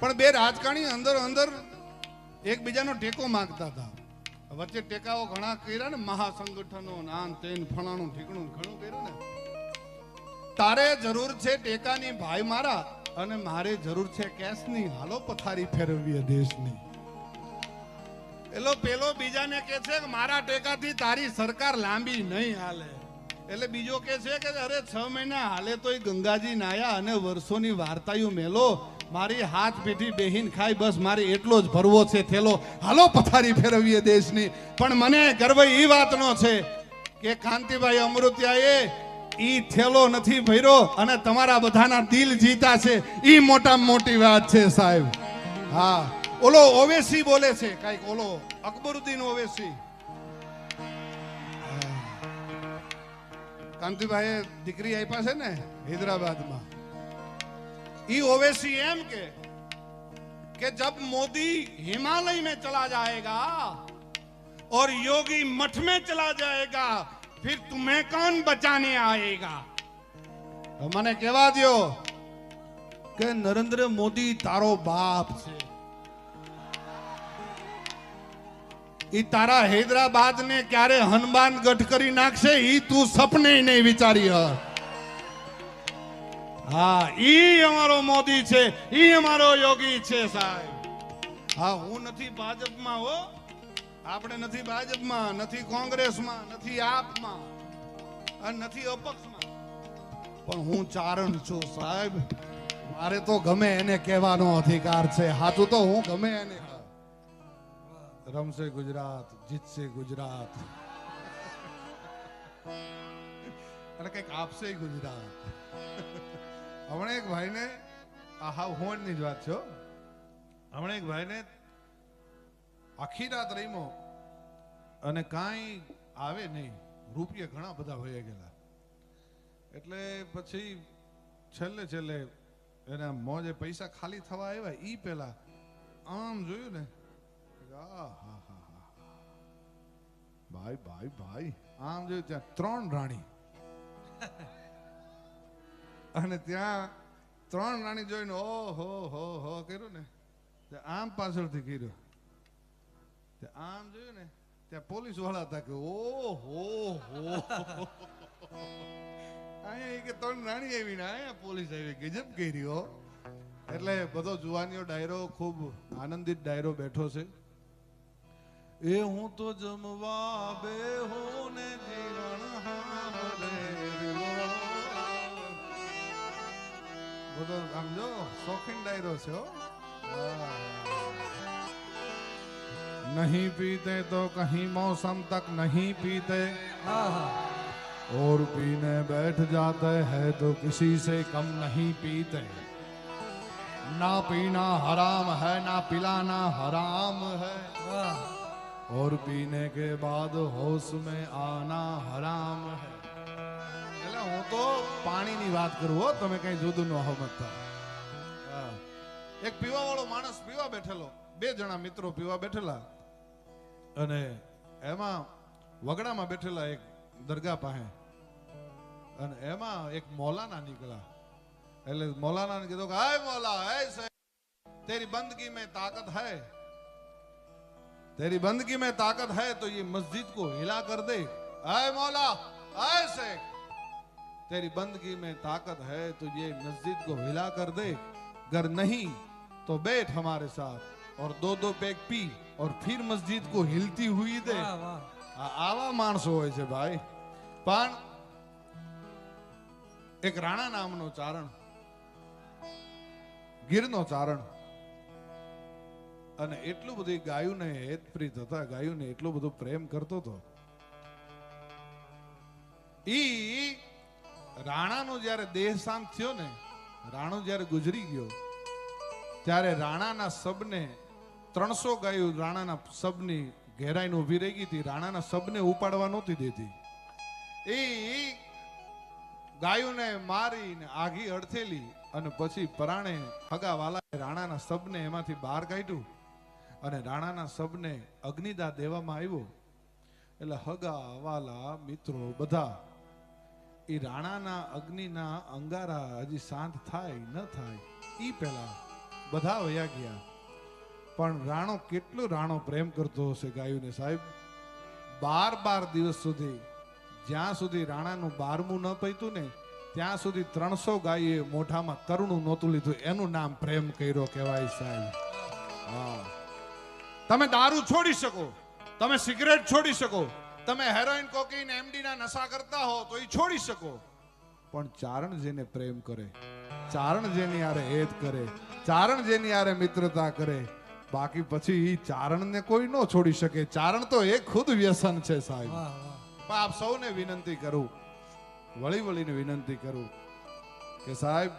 પણ બે રાજકારણી અંદર અંદર એકબીજાનો ટેકો માંગતા હતા. વચ્ચે ટેકાઓ ઘણા કર્યા ને, મહાસંગઠનો નાન તેન, ફલાણું ઠીકણું ઘણું કર્યું ને. તારે જરૂર છે ટેકાની ભાઈ મારા અને મારે જરૂર છે કેશની હાલો પથારી ફેરવીએ દેશની. એટલે પેલો બીજાને કે છે કે મારા ટેકાથી તારી સરકાર લાંબી નહીં હાલે. એટલે બીજો કે છે કે અરે છ મહિના હાલે તોય ગંગાજી નાયા અને વર્ષોની વાર્તાયું મેલો. મારી હાથ પીઠી બેહીન ખાય બસ મારે એટલો જ ભરવો છે, થેલો. હાલો પથારી ફેરવીએ દેશની. પણ મને ગર્વ એ વાતનો છે કે કાંતિભાઈ અમૃત્યાએ ઈ થેલો નથી ભર્યો અને તમારા બધાના દિલ જીતા છે. ઈ મોટામાં મોટી વાત છે, સાહેબ. હા. ઓલો ઓવેસી બોલે છે, કંઈક ઓલો અકબરુદ્દીન ઓવેસી. કાંતિભાઈ દીકરી આપ્યા છે ને, હૈદરાબાદમાં. ઈ ओवैसी एम के कि जब मोदी हिमालय में चला जाएगा और योगी मठ में चला जाएगा फिर तुम्हें कौन बचाने आएगा તો મને કહેવા દ્યો કે નરેન્દ્ર મોદી તારો બાપ છે ઈ તારા હૈદરાબાદ ને ક્યારે હનુમાન ગઢ કરી નાખશે ઈ તું સપને નહીં વિચારી હર હા, ઈ અમારો મોદી છે, ઈ અમારો યોગી છે સાહેબ. હા, હું નથી ભાજપમાં હો. આપણે નથી ભાજપમાં, નથી કોંગ્રેસમાં, નથી આપમાં અને નથી અપક્ષમાં. પણ હું ચારણ છું સાહેબ. મારે તો ગમે એને કહેવાનો અધિકાર છે. હાથું તો હું ગમે એને રમશે ગુજરાત, જીતશે ગુજરાત. અને કંઈક આપશે ગુજરાત. હમણાં એક ભાઈને આ હા હોણની જ વાત છે. હમણાં એક ભાઈને આખી રાત રહીમો અને કાંઈ આવે નહીં. રૂપિયા ઘણા બધા વયા ગયેલા. એટલે પછી છેલ્લે છેલ્લે એના મોજે પૈસા ખાલી થવા આવ્યા. ઈ પેલા આમ જોયું ને હા હા હા. ભાઈ ભાઈ ભાઈ, આમ જોયું ત્યાં ત્રણ રાણી. અને ત્યાં ત્રણ રાણી જોઈને ઓ હો હો હો કર્યું ને આમ પાછળથી કર્યું. આમ જોયું ને, ત્યાં પોલીસવાળા હતા કે ઓ, હો હો. અહીંયા કે ત્રણ રાણી આવી ને, અહીંયા પોલીસ આવી ગજબ કર્યો એટલે બધો જુવાનીઓ ડાયરો ખૂબ આનંદિત ડાયરો બેઠો છે. એ હું તો જમવા બે હો ને જીરણ હારે બધો આમ જો શોખીન ડાયરો છે હો नहीं पीते तो कहीं मौसम तक नहीं पीते और पीने बैठ जाते हैं तो किसी से कम नहीं पीते ना पीना हराम है ना पिलाना हराम है और पीने के बाद होश में आना हराम है એટલે હું તો પાણીની વાત કરું હો તમે કઈ જુદું ન સમજતા હા. એક પીવા વાળો માણસ પીવા બેઠેલો બે જણા મિત્રો પીવા બેઠેલા અને એમાં વગડામાં બેઠેલા એક દરગાહ પાસે અને એમાં એક મૌલાના નીકળ્યા એટલે મૌલાના ને કીધું કે હાય મૌલા હે સાહેબ તેરી બંદગી में ताकत है तेरी बंदगी में ताकत है तो ये मस्जिद को हिला कर दे आए मौला आए शेख तेरी बंदगी में ताकत है तो ये मस्जिद को हिला कर दे अगर नहीं तो बैठ हमारे साथ और दो दो पैक पी और फिर मस्जिद को हिलती हुई दे આ આવા માણસો હોય છે ભાઈ પણ એક રાણા નામનો ચારણ ગીરનો ચારણ અને એટલું બધું ગાયુંને હેતપ્રીત હતા ગાયુંને એટલો બધો પ્રેમ કરતો હતો ઈ રાણાનો જ્યારે દેહ શાંત થયો ને, રાણો જ્યારે ગુજરી ગયો, ત્યારે રાણાના સબને ત્રણસો ગાયો રાણાના સબની ઘેરાઈને ઊભી રહી ગઈ હતી. રાણાના સબને ઉપાડવા નહોતી દેતી. એ ગાયોને મારીને આઘી અડથેલી અને પછી પરાણે હગાવાલાએ રાણાના સબને એમાંથી બહાર કાઢ્યું અને રાણાના સબને અગ્નિદા દેવામાં આવ્યો. એટલે હગાવાલા મિત્રો બધા એ રાણાના અગ્નિના અંગારા હજી શાંત થાય, ન થાય એ પહેલા બધા વયા ગયા. પણ રાણો કેટલું રાણો પ્રેમ કરતો હશે ગાયુને સાહેબ? બાર બાર દિવસ સુધી, જ્યાં સુધી રાણાનું બારમું ન પૈતું ને, ત્યાં સુધી ત્રણસો ગાયે મોઢામાં તરુણું નહોતું લીધું. એનું નામ પ્રેમ કર્યો કહેવાય સાહેબ. હા. તમે દારૂ છોડી શકો, તમે સિગરેટ છોડી શકો તમે હેરોઇન કોકીન એમડી ના નશા કરતા હો તો એ છોડી શકો. પણ ચારણ જેને પ્રેમ કરે ચારણ જેની આરે હેત કરે ચારણ જેની આરે મિત્રતા કરે બાકી પછી એ ચારણને કોઈ ન છોડી શકે. ચારણ તો એ ખુદ વ્યસન છે સાહેબ. પણ આપ સૌને વિનંતી કરું વળી વળીને વિનંતી કરું કે સાહેબ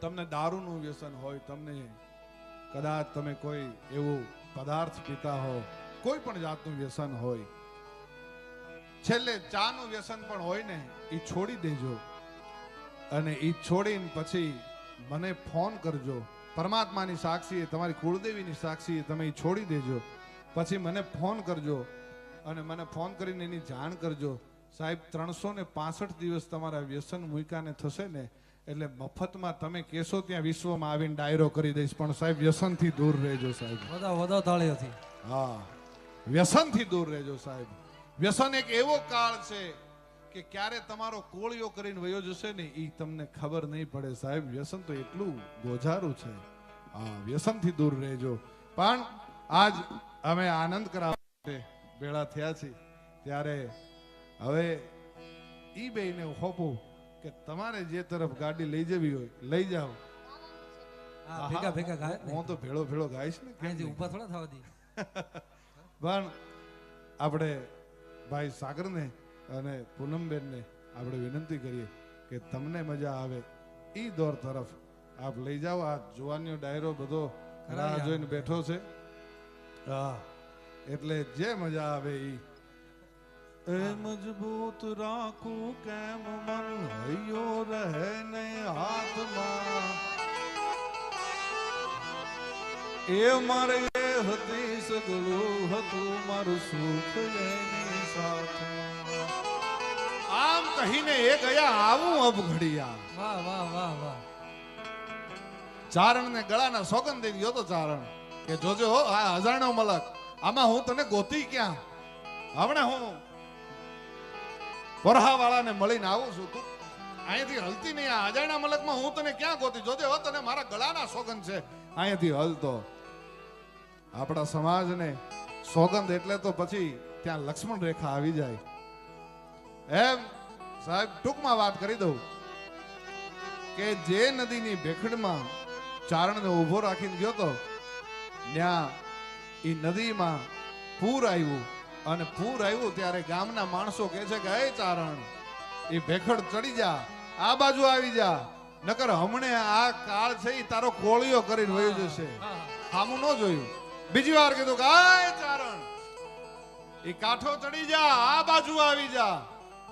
તમને દારૂનું વ્યસન હોય તમને કદાચ તમે કોઈ એવું પદાર્થ પીતા હો કોઈ પણ જાતનું વ્યસન હોય છેલ્લે ચાનું વ્યસન પણ હોય ને એ છોડી દેજો. અને એ છોડીને પછી મને ફોન કરજો. પરમાત્માની સાક્ષીએ તમારી કુળદેવીની સાક્ષીએ તમે એ છોડી દેજો. પછી મને ફોન કરજો અને મને ફોન કરીને એની જાણ કરજો. સાહેબ ત્રણસો ને પાસઠ દિવસ તમારા વ્યસન મૂકાને થશે ને એટલે મફતમાં તમે કેશો ત્યાં વિશ્વમાં આવીને ડાયરો કરી દઈશ. પણ સાહેબ વ્યસનથી દૂર રહેજો સાહેબ. વધા વધા તાળીઓથી. હા. વ્યસનથી દૂર રહેજો સાહેબ. વ્યસન એક એવો કાળ છે કે ક્યારે તમારો કોળિયો કરીને વયો જશે ને એ તમને ખબર નહીં પડે. સાહેબ વ્યસન તો એટલું ગોજારું છે. હા વ્યસનથી દૂર રહેજો. પણ આજ અમે આનંદ કરાવવા ભેળા થયા છીએ. ત્યારે હવે ઈ બેને હોપું કે તમારે જે તરફ ગાડી લઈ જવી હોય લઈ જાઓ. ભેગા ભેગા ગાય હું તો ભેળો ભેળો ગાઈશ ને? ઊભા થોડા થવા દી પણ આપણે ભાઈ સાગરને અને પૂનમબેનને આપણે વિનંતી કરીએ કે તમને મજા આવે ઈ દોર તરફ. આપ લઈ જાઓ આ જુવાનીઓ ડાયરો બધો રાહ જોઈને બેઠો છે. હા એટલે જે મજા આવે એ એ મજબૂત રાખું કેમ મન હૈયો રહે ને હાથમાં? એ મારે હતી સગળું હતું મારું સુખ એની સાથમાં આમ કહીને એ ગયા આવું અબ ઘડિયા વાહ વાહ વાહ વાહ. ચારણ ને ગળાના સોગંદ દઈ ગયો તો ચારણ. કે જોજો આ હજારણો મલક આમાં હું તને ગોતી ક્યાં? હમણાં હું વરહાવાળાને મળીને આવું છું તું અહીંયાથી હલતી નહીં આ અજાણા મલકમાં હું તને ક્યાં ગોતી? જોજે હો તને મારા ગળાના સોગંદ છે અહીંયાથી હલતો. આપણા સમાજને સોગંદ એટલે તો પછી ત્યાં લક્ષ્મણ રેખા આવી જાય. એમ સાહેબ ટૂંકમાં વાત કરી દઉં કે જે નદીની ભેખડમાં ચારણને ઊભો રાખીને ગયો તો ત્યાં એ નદીમાં પૂર આવ્યું અને પૂર આવ્યું ત્યારે ગામના માણસો કહે છે કે હે ચારણ એ ભેખડ ચડી જા આ બાજુ આવી જા નકર હમણે આ કાળ છે એ તારો કોળિયો કરીને વહી જશે. સામું ન જોયું. બીજી વાર કીધું કે ચારણ. એ કાંઠો ચડી જા, આ બાજુ આવી જા.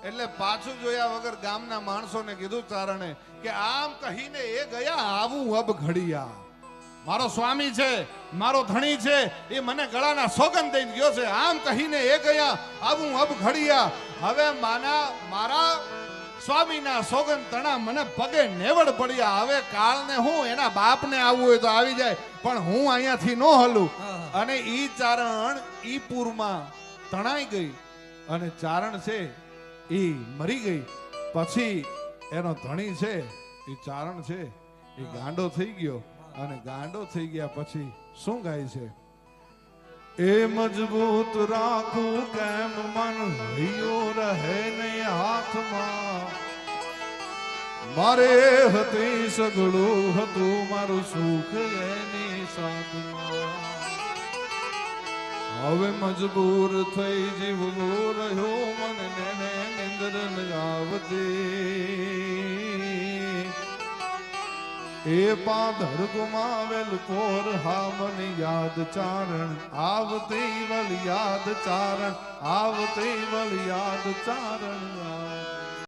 એટલે પાછું જોયા વગર ગામના માણસોને કીધું ચારણે કે, આમ કહીને એ ગયા આવું અબ ઘડિયા. મારો સ્વામી છે, મારો ધણી છે, એ મને ગળાના સોગન દઈ ગયો છે. આમ કહીને એ ગયા આવું અબ ઘડિયા. હવે માના, મારા સ્વામીના સોગન તણા મને પગે નેવડ પડ્યા. હવે કાળને હું એના બાપને આવવું હોય તો આવી જાય પણ હું અહીંયાથી ન હલું. અને ઈ ચારણ ઈ પૂરમાં તણાઈ ગઈ અને ચારણ છે ઈ મરી ગઈ. પછી એનો ધણી છે ઈ ચારણ છે એ ગાંડો થઈ ગયો. અને ગાંડો થઈ ગયા પછી શું ગાય છે? એ મજબૂત રાખું કેમ મન હૈયો રહે ને હાથમાં? મારે હતી સગળું હતું, મારું સુખ એની સાથમાં હવે મજબૂર થઈ જીવવું રહ્યો એ પાધર ગુમાવેલ પોર હા મને યાદ ચારણ, આવતી વલ યાદ ચારણ, આવતી વલ યાદ ચારણ.